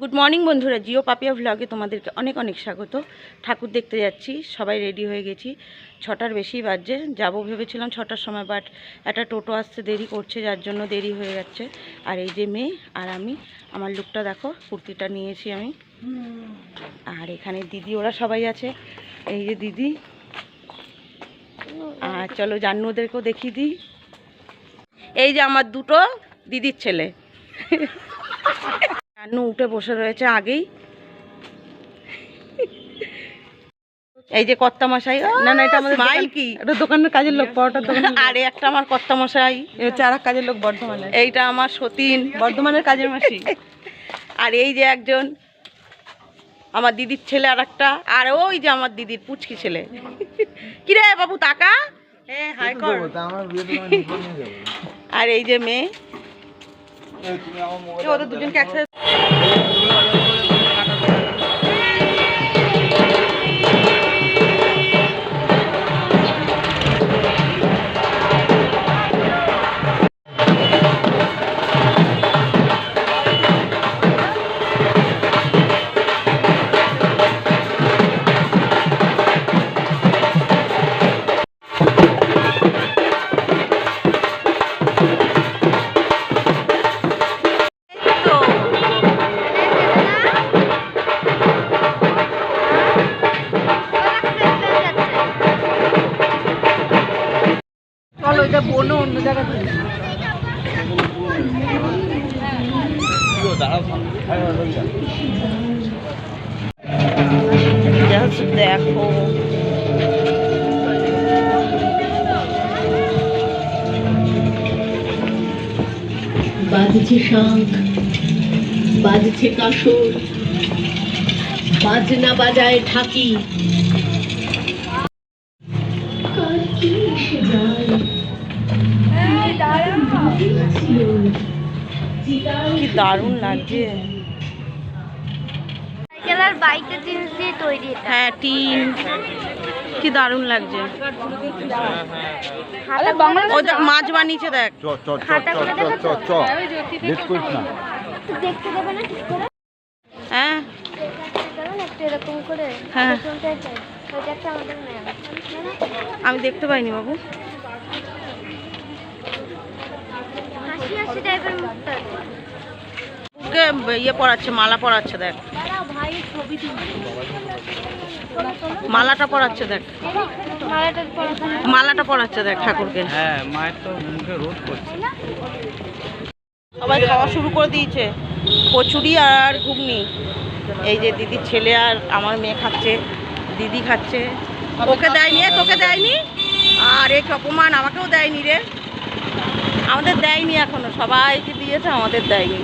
Good morning বন্ধুরা। জিও পাপিয়া ভ্লগে তোমাদেরকে অনেক অনেক স্বাগত। ঠাকুর দেখতে যাচ্ছি। সবাই রেডি হয়ে গেছি। ছটার বেশি বাজছে। যাব ভেবেছিলাম ছটার সময় বাট একটা টোটো আসতে দেরি করছে, যার জন্য দেরি হয়ে যাচ্ছে। আর এই যে মেয়ে আর আমি, আমার লুকটা দেখো, কুর্তিটা নিয়েছি আমি। আর এখানে দিদি, ওরা সবাই আছে। এই যে দিদি। আর চলো জান্নু ওদেরকেও দেখিয়ে দিই। এই যে আমার দুটো দিদির ছেলে। জান্নু উঠে বসে রয়েছে আগেই। এই যে কর্তা মশাই না না এটা আমাদের দোকান- কি? এটা দোকানের কাজের লোক পরোটার দোকান আর একটা আমার কর্তা মশাই এ হচ্ছে আর কাজের লোক বর্ধমানে এইটা আমার সতীন। বর্ধমানের কাজের মাসি। আর এই যে একজন আমার দিদির ছেলে আর একটা আর ওই যে আমার দিদির পুচকি ছেলে। কিরে বাবু তাকা? হ্যাঁ হাই কর। আর এই যে মেয়ে। ওদের দুজনকে একসাথে এটা অন্য জায়গা থেকে জাস্ট দেখো। বাজছে শাঁখ বাজছে কাসর। বাজনা বাজায় ঢাকি। কি দারুণ লাগছে। আর জিনিস দিয়ে তৈরি এটা। হ্যাঁ টিন কি দারুণ লাগছে। হাতা বাংলা ও মাছ বানিয়েছে দেখ। চ চ চ চ চ চ চ। লেট করিস না। দেখতে দেবে না ঠিক করে? হ্যাঁ। এরকম করে হ্যাঁ। আমি দেখতে পাইনি বাবু। ওকে ইয়ে পড়াচ্ছে মালা পড়াচ্ছে দেখ। মালাটা পড়াচ্ছে দেখ। মালাটা পড়াচ্ছে দেখ ঠাকুরকে। হ্যাঁ মায়ের তো মুখে রোদ করছে সবাই খাওয়া শুরু করে দিয়েছে। কচুরি আর ঘুগনি। এই যে দিদির ছেলে আর আমার মেয়ে খাচ্ছে দিদি খাচ্ছে। ওকে দেয়নি তোকে দেয়নি? আর এক অপমান আমাকেও দেয়নি রে। আমাদের দেয়নি এখনও সবাইকে দিয়েছে আমাদের দেয়নি।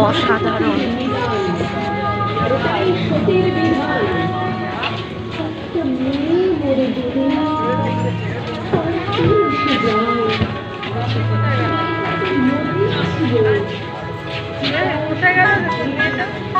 অসাধারণ। মরে গেলে?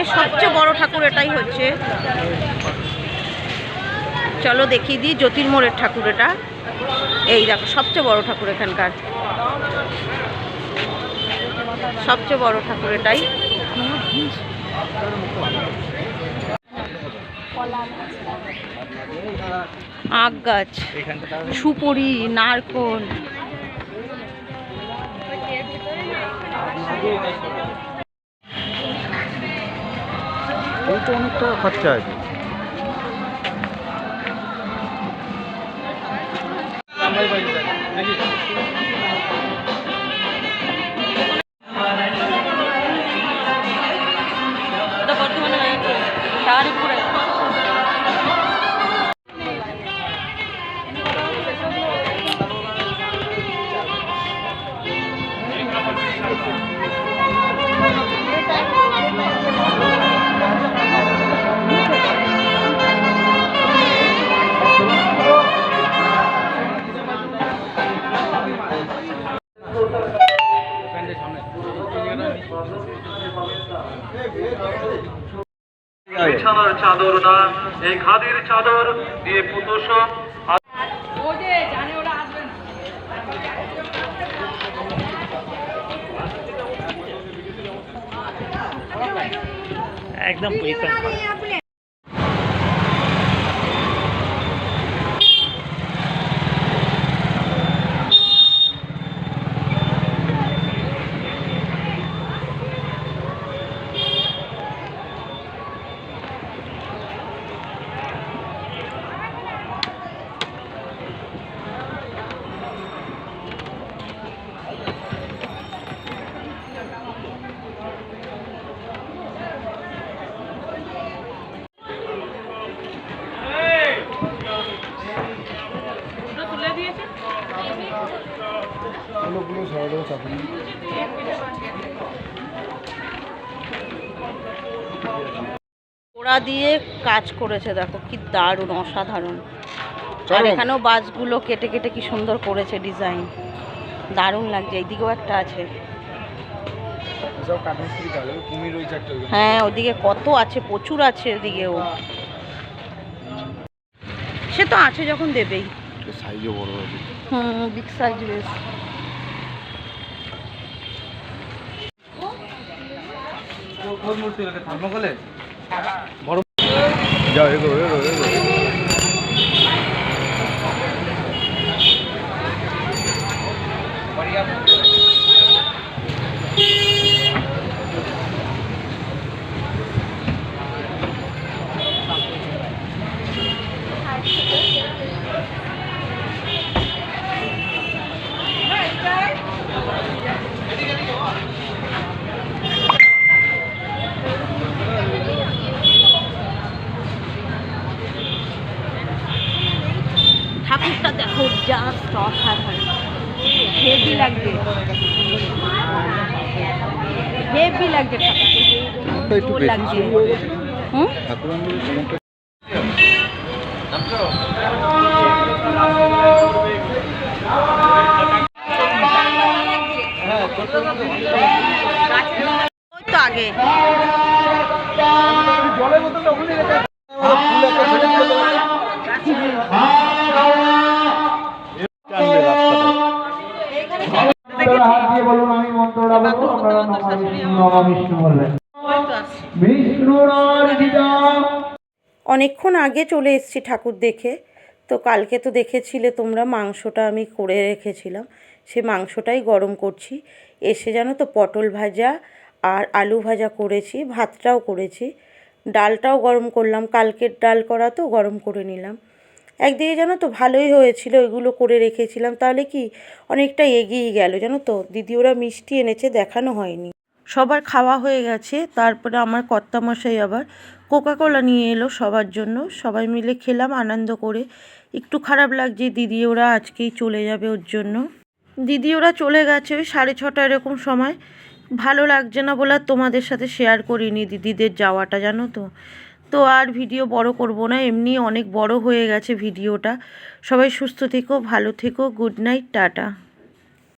এখানে সবচেয়ে বড় ঠাকুর এটাই হচ্ছে। চলো দেখিয়ে দিই জ্যোতির্মোড়ের ঠাকুর এটা। এই দেখো, সবচেয়ে বড় ঠাকুর এখানকার। সবচেয়ে বড় ঠাকুর এটাই। আখ গাছ, সুপুরি, নারকোল। ওই তো অনেক টাকা খরচা আছে ওটা চাদর না এই খাদির চাদর দিয়ে পুতোষম একদম পরিষ্কার দিয়ে কাজ করেছে দেখো কি দারুণ অসাধারণ। আর এখানেও বাসগুলো কেটে কেটে কি সুন্দর করেছে ডিজাইন। দারুণ লাগছে এইদিকেও একটা আছে। হ্যাঁ ওদিকে কত আছে প্রচুর আছে ওদিকেও সে তো আছে যখন দেবেই। সাইজও বড় আছে হুম বিগ সাইজ বেশ। যাও এগো এগো এগো ঠাকুরটা দেখো জাস্ট অসাধারণ হেভি লাগছে হেভি লাগছে ঠাকুরটা একটু জোর বেশি লাগছে শুরু হয়ে গেছে হুম ঠাকুর চমকটা ওই তো আগে মন্ত্রটা বলব আপনারা নমা বলবেন। ওই তো অনেকক্ষণ আগে চলে এসেছি ঠাকুর দেখে। তো কালকে তো দেখেছিলে তোমরা মাংসটা আমি করে রেখেছিলাম। সে মাংসটাই গরম করছি। এসে জানো তো পটল ভাজা আর আলু ভাজা করেছি ভাতটাও করেছি। ডালটাও গরম করলাম। কালকের ডাল করা তো গরম করে নিলাম। একদিকে জানো তো ভালোই হয়েছিল এগুলো করে রেখেছিলাম, তাহলে কি অনেকটা এগিয়ে গেল জানো তো? দিদি ওরা মিষ্টি এনেছে, দেখানো হয়নি। সবার খাওয়া হয়ে গেছে, তারপরে আমার কর্তামশাই আবার কোকাকোলা নিয়ে এলো সবার জন্য। সবাই মিলে খেলাম, আনন্দ করে। একটু খারাপ লাগছে দিদি ওরা আজকেই চলে যাবে ওর জন্য। দিদি ওরা চলে গেছে ওই সাড়ে ছটা এরকম সময়। ভালো লাগছে না বলে তোমাদের সাথে শেয়ার করিনি দিদিদের যাওয়াটা, জানো তো? তো আর ভিডিও বড় করব না, এমনি অনেক বড় হয়ে গেছে ভিডিওটা। সবাই সুস্থ থেকো, ভালো থেকো, গুড নাইট, টাটা।